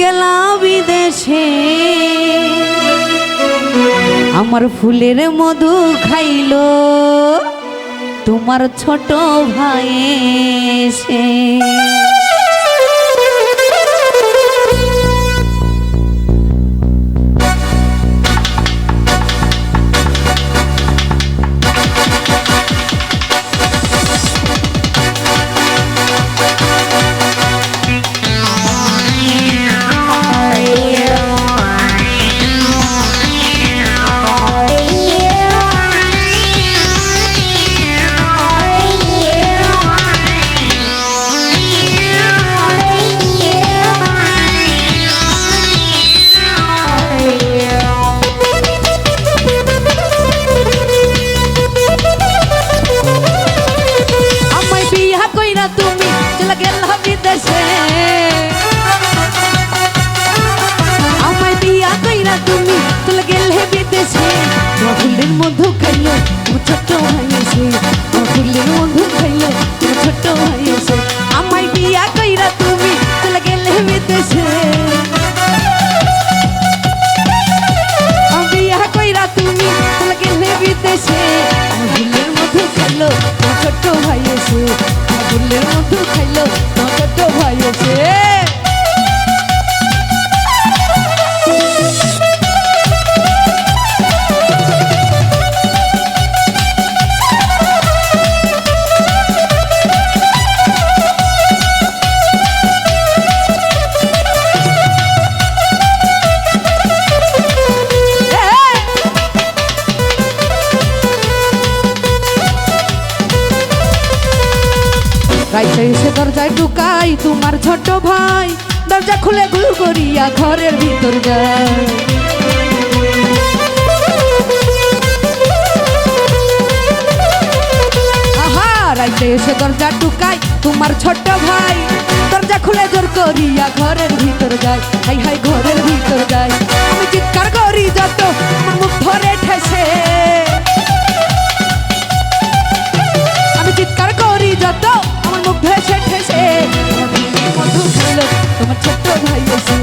গেলা বিদেশে। আমার ফুলের মধু খাইল তোমার ছোট ভাই এসে। বিদেশে আমায় বিয়া কইরা তুমি চলে গেলে বিদেশে। ফুলের মধু খাইলো এসে। তোমার ফুলের মধু খাইলো ভাই এসে। আমায় বিয়া কইরা তুমি চলে গেলে বিদেশে। বিয়া কইরা তুমি চলে গেলে বিদেশে। আমার ফুলের মধু খাইলো এসে। আমার ফুলের মধু খাইলো দরজায় ঢুকাই তোমার ছোট ভাই। দরজা খুলে গুল করিয়া ঘরের ভিতর যায়। এসে দরজা ঢুকাই তোমার ছোট ভাই। দরজা খুলে জোর করিয়া ঘরের ভিতর যায়। হাই হাই, ঘরের ভিতর যায়। আমি চিৎকার করি যত ছোট্ট ভাই এসে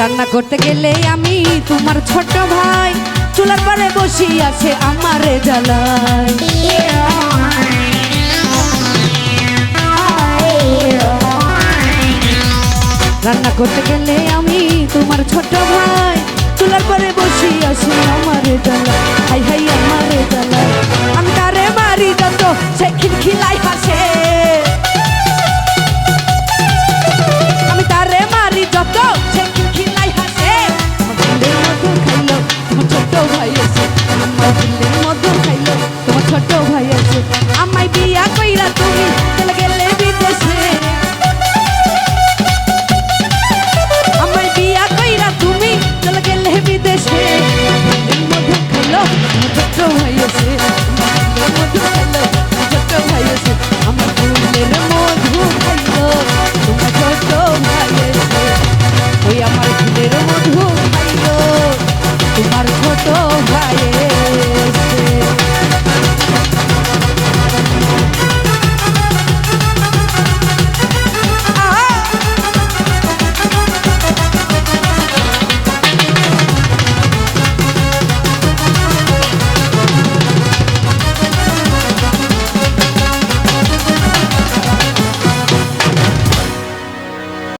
রান্না করতে গেলে আমি তোমার ছোট ভাই। চুলার পরে বসি আছে আমারে জ্বালায়। রান্না করতে গেলে আমি তোমার ছোট ভাই। হয়েছে আমায় বিয়া কইরা তুমি